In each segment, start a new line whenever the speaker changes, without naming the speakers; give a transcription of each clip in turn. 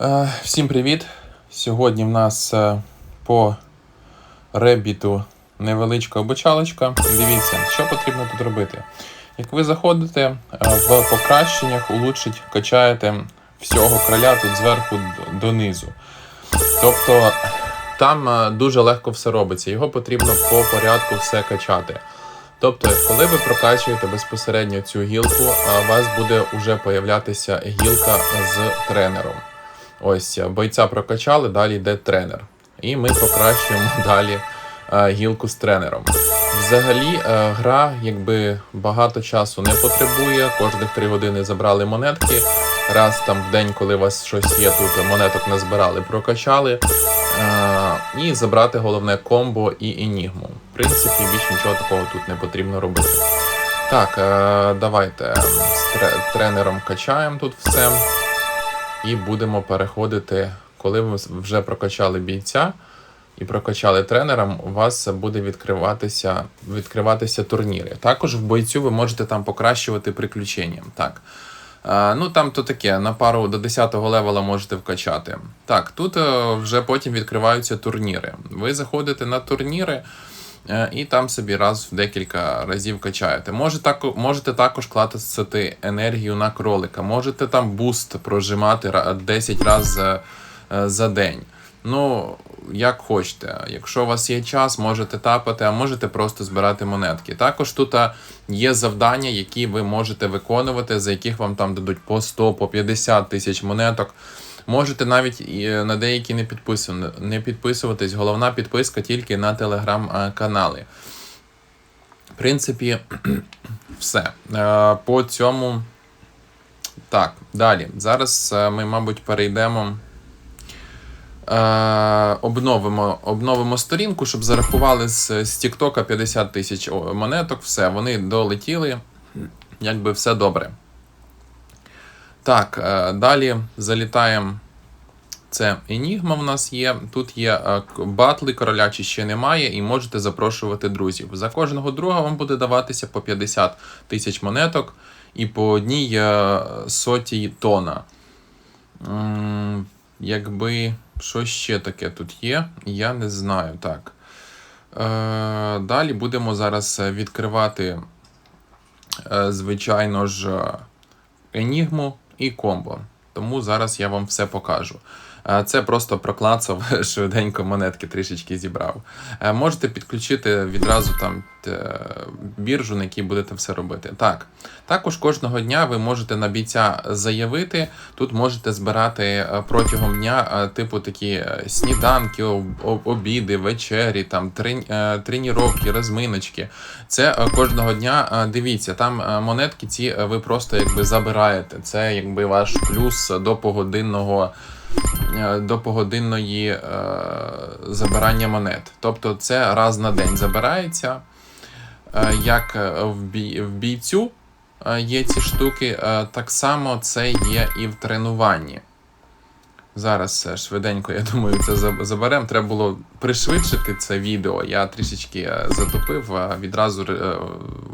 Е, Всім привіт! Сьогодні в нас е, по ребіту невеличка обучалочка. Дивіться, що потрібно тут робити. Як ви заходите е, в покращеннях, улучшить, качаєте всього кроля тут зверху донизу. Тобто там дуже легко все робиться, його потрібно по порядку все качати. Тобто, коли ви прокачуєте безпосередньо цю гілку, у вас буде вже появлятися гілка з тренером. Ось е, бойця прокачали, далі йде тренер. І ми покращуємо далі е, гілку з тренером. Взагалі, е, гра якби багато часу не потребує. Кожних 3 години забрали монетки. Раз там в день, коли у вас щось є, тут монеток назбирали, прокачали. Е, і забрати головне комбо і енігму. В принципі, більш нічого такого тут не потрібно робити. Так, давайте з тренером качаємо тут все. І будемо переходити, коли ви вже прокачали бійця і прокачали тренера, у вас буде відкриватися, відкриватися турніри. Також в бойцю ви можете там покращувати приключення. Так. Ну там то таке, на пару до 10-го левела можете вкачати. Так, тут е, вже потім відкриваються турніри. Ви заходите на турніри. Е, І там собі раз в декілька разів качаєте. Може, так, можете також класти енергію на кролика, можете там буст прожимати 10 разів за, е, за день. Ну, як хочете. Якщо у вас є час, можете тапати, а можете просто збирати монетки. Також тут є завдання, які ви можете виконувати, за яких вам там дадуть по 100, по 50 тисяч монеток. Можете навіть і на деякі не підписані, не підписуватись. Головна підписка тільки на телеграм-канали. В принципі, все. Е, По цьому. Так, далі. Зараз е, ми, мабуть, перейдемо. Е, обновимо, обновимо сторінку, щоб зарахували з, з TikTok 50 тисяч монеток. Все, вони долетіли. Якби все добре. Так, е, далі залітаємо. Це Енігма в нас є. Тут є е, батли, королячі ще немає, і можете запрошувати друзів. За кожного друга вам буде даватися по 50 тисяч монеток і по одній е, сотій тона. Якби що ще таке тут є, я не знаю. Так. Е, далі будемо зараз відкривати, звичайно ж, Енігму і комбо. Тому зараз я вам все покажу. Це просто проклацав швиденько монетки трішечки зібрав. Е, Можете підключити відразу там е, біржу, на якій будете все робити. Так, також кожного дня ви можете на бійця заявити. Тут можете збирати е, протягом дня, типу такі сніданки, об- об- обіди, вечері, там трен- тренування, розминочки. Це кожного дня. Дивіться, там монетки ці ви просто якби забираєте. Це якби ваш плюс до погодинного. Е, До погодинної е, забирання монет. Тобто це раз на день забирається. Е, як в, бій, в бійцю є ці штуки, так само це є і в тренуванні. Зараз е, швиденько, я думаю, це заберемо. Треба було пришвидшити це відео. Я трішечки е, затопив, а відразу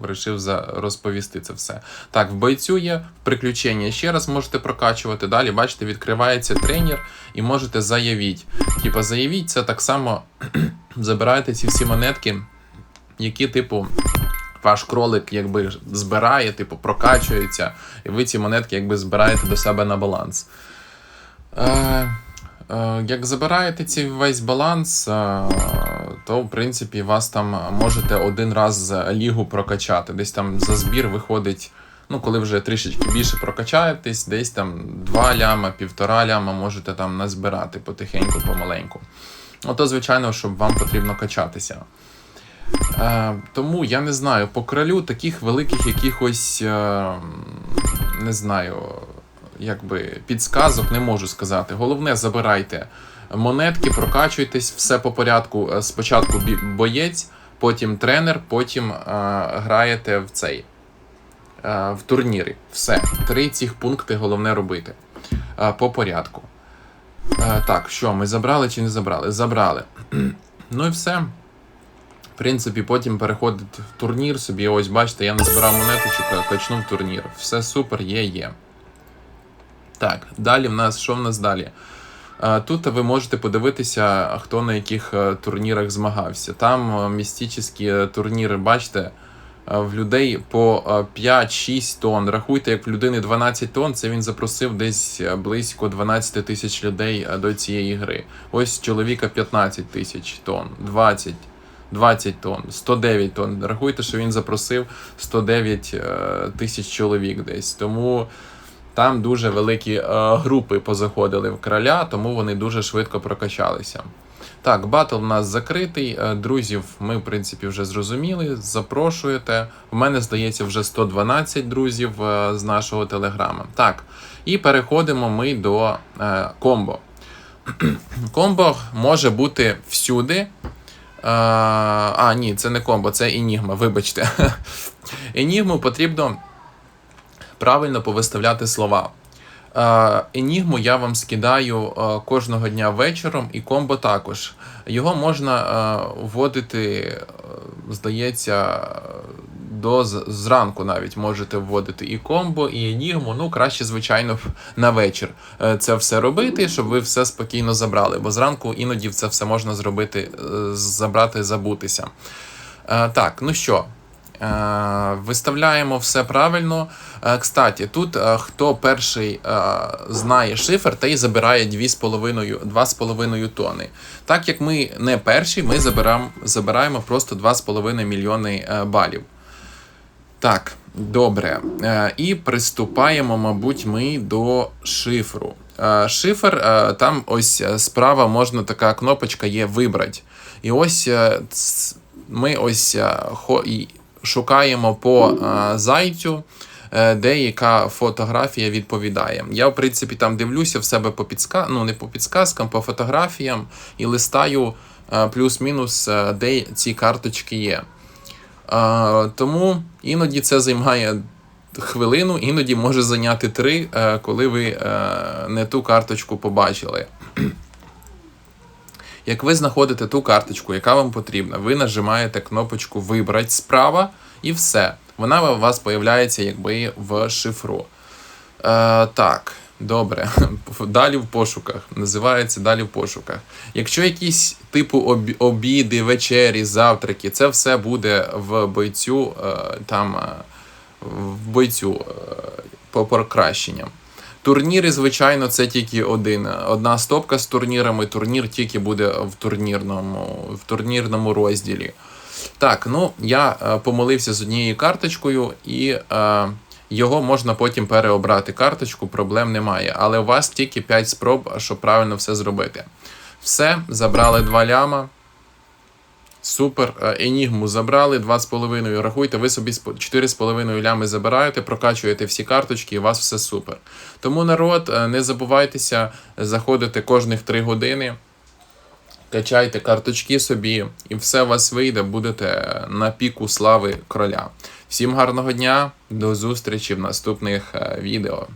вирішив розповісти це все. Так, в бойцю є приключення. Ще раз можете прокачувати. Далі, бачите, відкривається тренер і можете заявіть. Типа, заявіть, це так само забираєте ці всі монетки, які, типу, ваш кролик якби збирає, типу, прокачується, і ви ці монетки якби збираєте до себе на баланс. Е, е, як забираєте ці весь баланс, е, то в принципі вас там можете один раз лігу прокачати. Десь там за збір виходить. Ну, коли вже трішечки більше прокачаєтесь, десь там 2 ляма, півтора ляма можете там назбирати потихеньку, помаленьку. Ото, звичайно, щоб вам потрібно качатися. Е, тому я не знаю, по кролю таких великих якихось, е, не знаю, якби підсказок не можу сказати. Головне, забирайте монетки, прокачуйтесь, все по порядку. Е, Спочатку боєць, потім тренер, потім е, граєте в цей е, в турнірі. Все. Три цих пункти головне робити. Е, по порядку. Е, так, що, ми забрали чи не забрали? Забрали. ну і все. В принципі, потім переходить в турнір собі. Ось бачите, я не збирав монеточок, а качнув турнір. Все супер, є, є. Так, далі в нас що в нас далі? Е, Тут ви можете подивитися, хто на яких е, турнірах змагався. Там е, містичні турніри, бачите, в людей по е, 5-6 тонн. Рахуйте, як в людини 12 тонн, це він запросив десь близько 12 тисяч людей до цієї гри. Ось чоловіка 15 тисяч тонн, 20. 20 тонн, 109 тонн. Рахуйте, що він запросив 109 е, тисяч чоловік десь. Тому там дуже великі е, групи позаходили в короля, тому вони дуже швидко прокачалися. Так, батл у нас закритий. Е, Друзів ми, в принципі, вже зрозуміли. Запрошуєте. У мене, здається, вже 112 друзів е, з нашого телеграма. Так, і переходимо ми до е, комбо. комбо може бути всюди. Е, а, ні, це не комбо, це Енігма, вибачте. Енігму потрібно правильно повиставляти слова. Е, Енігму я вам скидаю е, кожного дня вечором, і комбо також. Його можна е, вводити, здається, до зранку навіть можете вводити і комбо, і енігму. Ну, краще, звичайно, на вечір це все робити, щоб ви все спокійно забрали. Бо зранку іноді це все можна зробити, забрати, забутися. Так, ну що, Виставляємо все правильно. Е, Кстати, тут е, хто перший е, знає шифр, той забирає 2,5 2,5 тони. Так як ми не перші, ми забираємо, просто 2,5 мільйони е, балів. Так, добре. Е, І приступаємо, мабуть, ми до шифру. Е, Шифр, е, там ось е, справа можна така кнопочка є вибрати. І ось е, ми ось е, шукаємо по е, зайцю, е, де яка фотографія відповідає. Я, в принципі, там дивлюся в себе по підска... ну не по підсказкам, по фотографіям і листаю е, плюс-мінус, де ці карточки є. Тому іноді це займає хвилину, іноді може зайняти три, коли ви не ту карточку побачили. Як ви знаходите ту карточку, яка вам потрібна, ви нажимаєте кнопочку Вибрати справа і все. Вона у вас появляється якби в шифру. Е, так, добре. Далі в пошуках. Називається далі в пошуках. Якщо якісь типу обі- обіди, вечері, завтраки, це все буде в бойцю е, там е, в бойцю е, по покращенням. Турніри, звичайно, це тільки один. Одна стопка з турнірами. Турнір тільки буде в турнірному, в турнірному розділі. Так, ну я е, помилився з однією карточкою, і е, його можна потім переобрати карточку, проблем немає. Але у вас тільки 5 спроб, щоб правильно все зробити. Все, забрали 2 ляма. Супер. Е, Енігму забрали 2,5. Рахуйте, ви собі 4,5 лями забираєте, прокачуєте всі карточки, і у вас все супер. Тому народ, е, не забувайтеся заходити кожних 3 години. Качайте карточки собі, і все у вас вийде, будете на піку слави короля. Всім гарного дня, до зустрічі в наступних е, відео.